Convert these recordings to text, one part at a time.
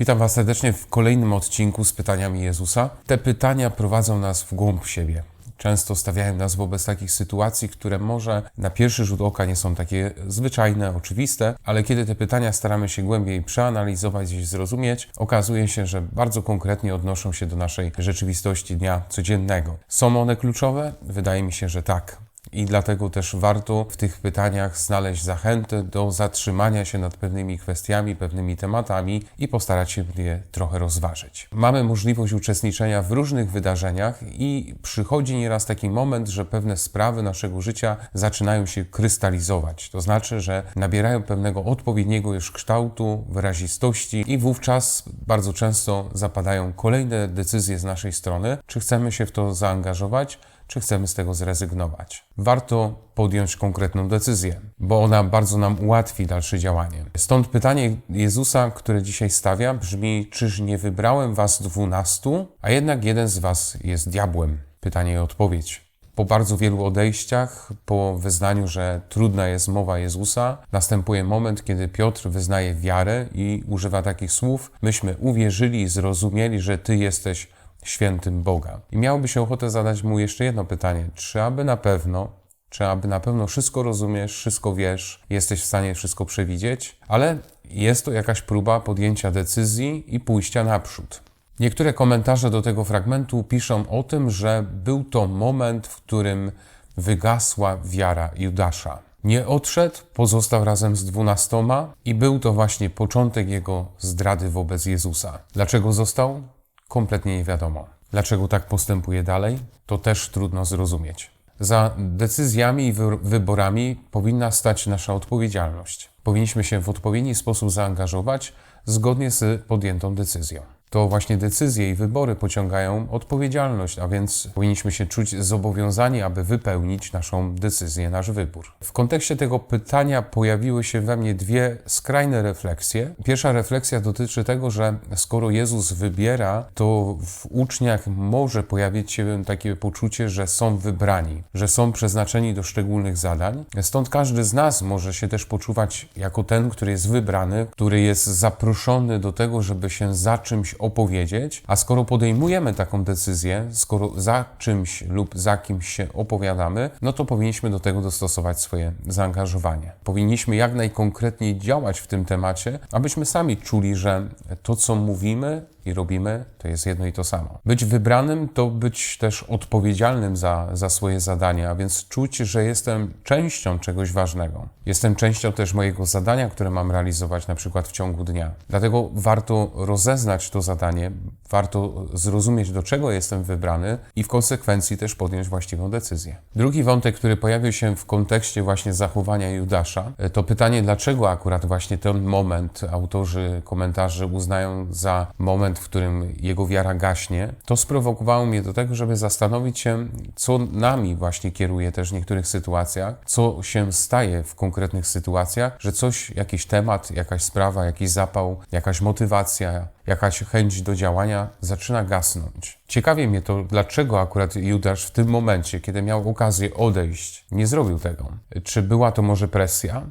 Witam Was serdecznie w kolejnym odcinku z pytaniami Jezusa. Te pytania prowadzą nas w głąb siebie. Często stawiają nas wobec takich sytuacji, które może na pierwszy rzut oka nie są takie zwyczajne, oczywiste, ale kiedy te pytania staramy się głębiej przeanalizować i zrozumieć, okazuje się, że bardzo konkretnie odnoszą się do naszej rzeczywistości dnia codziennego. Są one kluczowe? Wydaje mi się, że tak. I dlatego też warto w tych pytaniach znaleźć zachętę do zatrzymania się nad pewnymi kwestiami, pewnymi tematami i postarać się je trochę rozważyć. Mamy możliwość uczestniczenia w różnych wydarzeniach i przychodzi nieraz taki moment, że pewne sprawy naszego życia zaczynają się krystalizować. To znaczy, że nabierają pewnego odpowiedniego już kształtu, wyrazistości i wówczas bardzo często zapadają kolejne decyzje z naszej strony, czy chcemy się w to zaangażować, czy chcemy z tego zrezygnować. Warto podjąć konkretną decyzję, bo ona bardzo nam ułatwi dalsze działanie. Stąd pytanie Jezusa, które dzisiaj stawia, brzmi: Czyż nie wybrałem was dwunastu, a jednak jeden z was jest diabłem? Pytanie i odpowiedź. Po bardzo wielu odejściach, po wyznaniu, że trudna jest mowa Jezusa, następuje moment, kiedy Piotr wyznaje wiarę i używa takich słów: Myśmy uwierzyli i zrozumieli, że Ty jesteś świętym Boga. I miałoby się ochotę zadać mu jeszcze jedno pytanie: czy aby na pewno, czy aby na pewno wszystko rozumiesz, wszystko wiesz, jesteś w stanie wszystko przewidzieć, ale jest to jakaś próba podjęcia decyzji i pójścia naprzód. Niektóre komentarze do tego fragmentu piszą o tym, że był to moment, w którym wygasła wiara Judasza. Nie odszedł, pozostał razem z dwunastoma i był to właśnie początek jego zdrady wobec Jezusa. Dlaczego został? Kompletnie nie wiadomo. Dlaczego tak postępuje dalej, to też trudno zrozumieć. Za decyzjami i wyborami powinna stać nasza odpowiedzialność. Powinniśmy się w odpowiedni sposób zaangażować zgodnie z podjętą decyzją to właśnie decyzje i wybory pociągają odpowiedzialność, a więc powinniśmy się czuć zobowiązani, aby wypełnić naszą decyzję, nasz wybór. W kontekście tego pytania pojawiły się we mnie dwie skrajne refleksje. Pierwsza refleksja dotyczy tego, że skoro Jezus wybiera, to w uczniach może pojawić się takie poczucie, że są wybrani, że są przeznaczeni do szczególnych zadań. Stąd każdy z nas może się też poczuwać jako ten, który jest wybrany, który jest zaproszony do tego, żeby się za czymś opowiedzieć, a skoro podejmujemy taką decyzję, skoro za czymś lub za kimś się opowiadamy, no to powinniśmy do tego dostosować swoje zaangażowanie. Powinniśmy jak najkonkretniej działać w tym temacie, abyśmy sami czuli, że to, co mówimy, i robimy, to jest jedno i to samo. Być wybranym to być też odpowiedzialnym za, za swoje zadania, a więc czuć, że jestem częścią czegoś ważnego. Jestem częścią też mojego zadania, które mam realizować na przykład w ciągu dnia. Dlatego warto rozeznać to zadanie, warto zrozumieć, do czego jestem wybrany i w konsekwencji też podjąć właściwą decyzję. Drugi wątek, który pojawił się w kontekście właśnie zachowania Judasza, to pytanie, dlaczego akurat właśnie ten moment autorzy komentarzy uznają za moment, w którym jego wiara gaśnie, to sprowokowało mnie do tego, żeby zastanowić się, co nami właśnie kieruje też w niektórych sytuacjach, co się staje w konkretnych sytuacjach, że coś, jakiś temat, jakaś sprawa, jakiś zapał, jakaś motywacja, jakaś chęć do działania zaczyna gasnąć. Ciekawie mnie to, dlaczego akurat Judasz w tym momencie, kiedy miał okazję odejść, nie zrobił tego. Czy była to może presja?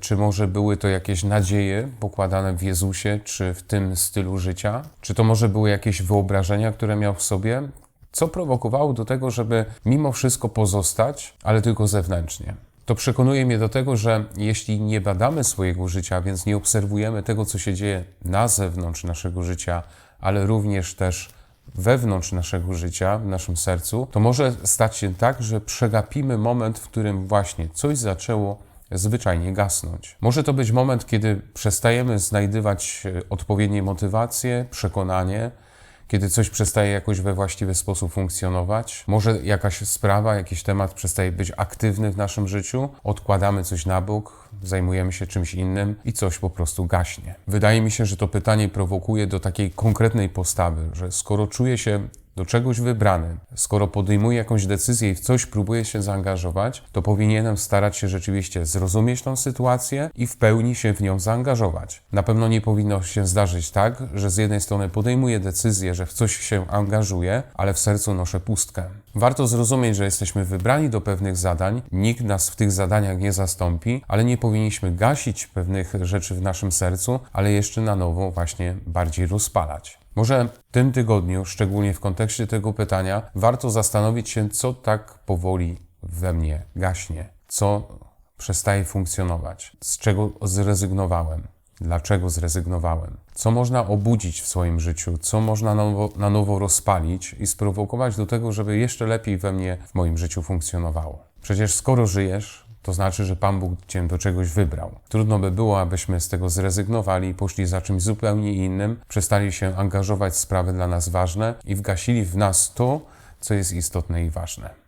Czy może były to jakieś nadzieje pokładane w Jezusie, czy w tym stylu życia? Czy to może były jakieś wyobrażenia, które miał w sobie? Co prowokowało do tego, żeby mimo wszystko pozostać, ale tylko zewnętrznie? To przekonuje mnie do tego, że jeśli nie badamy swojego życia, więc nie obserwujemy tego, co się dzieje na zewnątrz naszego życia, ale również też wewnątrz naszego życia, w naszym sercu, to może stać się tak, że przegapimy moment, w którym właśnie coś zaczęło zwyczajnie gasnąć. Może to być moment, kiedy przestajemy znajdywać e, odpowiednie motywacje, przekonanie, kiedy coś przestaje jakoś we właściwy sposób funkcjonować. Może jakaś sprawa, jakiś temat przestaje być aktywny w naszym życiu, odkładamy coś na bok, zajmujemy się czymś innym i coś po prostu gaśnie. Wydaje mi się, że to pytanie prowokuje do takiej konkretnej postawy, że skoro czuję się do czegoś wybrany, skoro podejmuję jakąś decyzję i w coś próbuję się zaangażować, to powinienem starać się rzeczywiście zrozumieć tą sytuację i w pełni się w nią zaangażować. Na pewno nie powinno się zdarzyć tak, że z jednej strony podejmuję decyzję, że w coś się angażuję, ale w sercu noszę pustkę. Warto zrozumieć, że jesteśmy wybrani do pewnych zadań, nikt nas w tych zadaniach nie zastąpi, ale nie powinniśmy gasić pewnych rzeczy w naszym sercu, ale jeszcze na nowo właśnie bardziej rozpalać. Może w tym tygodniu, szczególnie w kontekście tego pytania, warto zastanowić się, co tak powoli we mnie gaśnie, co przestaje funkcjonować, z czego zrezygnowałem, dlaczego zrezygnowałem, co można obudzić w swoim życiu, co można na nowo, na nowo rozpalić i sprowokować do tego, żeby jeszcze lepiej we mnie, w moim życiu funkcjonowało. Przecież skoro żyjesz, to znaczy, że Pan Bóg Cię do czegoś wybrał. Trudno by było, abyśmy z tego zrezygnowali, poszli za czymś zupełnie innym, przestali się angażować w sprawy dla nas ważne i wgasili w nas to, co jest istotne i ważne.